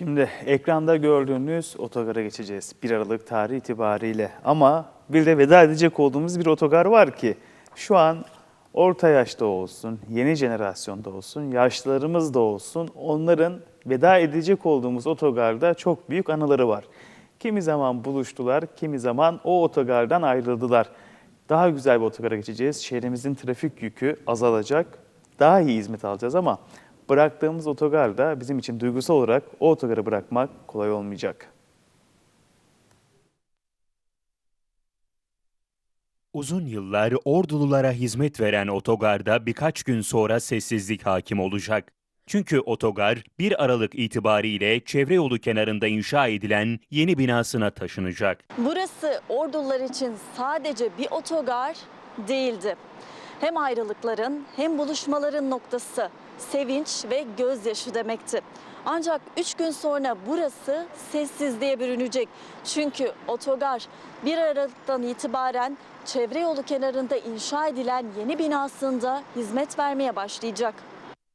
Şimdi ekranda gördüğünüz otogara geçeceğiz 1 Aralık tarihi itibariyle. Ama bir de veda edecek olduğumuz bir otogar var ki şu an orta yaşta olsun, yeni jenerasyonda olsun, yaşlılarımız da olsun onların veda edecek olduğumuz otogarda çok büyük anıları var. Kimi zaman buluştular, kimi zaman o otogardan ayrıldılar. Daha güzel bir otogara geçeceğiz. Şehrimizin trafik yükü azalacak. Daha iyi hizmet alacağız ama bıraktığımız otogarda bizim için duygusal olarak o otogarı bırakmak kolay olmayacak. Uzun yıllar ordululara hizmet veren otogarda birkaç gün sonra sessizlik hakim olacak. Çünkü otogar 1 Aralık itibariyle çevre yolu kenarında inşa edilen yeni binasına taşınacak. Burası Ordular için sadece bir otogar değildi. Hem ayrılıkların hem buluşmaların noktası, sevinç ve gözyaşı demekti. Ancak 3 gün sonra burası sessizliğe bürünecek. Çünkü otogar 1 Aralık'tan itibaren çevre yolu kenarında inşa edilen yeni binasında hizmet vermeye başlayacak.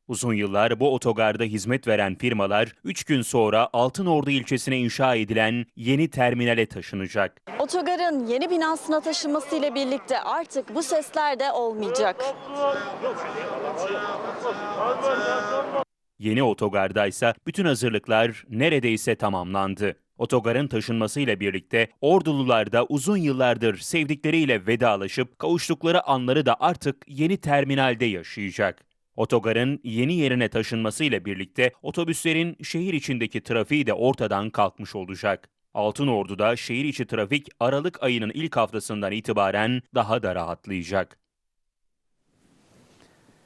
Uzun yıllar bu otogarda hizmet veren firmalar 3 gün sonra Altınordu ilçesine inşa edilen yeni terminale taşınacak. Otogarın yeni binasına taşınmasıyla birlikte artık bu sesler de olmayacak. Yeni otogarda ise bütün hazırlıklar neredeyse tamamlandı. Otogarın taşınmasıyla birlikte Ordulular da uzun yıllardır sevdikleriyle vedalaşıp kavuştukları anları da artık yeni terminalde yaşayacak. Otogarın yeni yerine taşınmasıyla birlikte otobüslerin şehir içindeki trafiği de ortadan kalkmış olacak. Altınordu'da şehir içi trafik Aralık ayının ilk haftasından itibaren daha da rahatlayacak.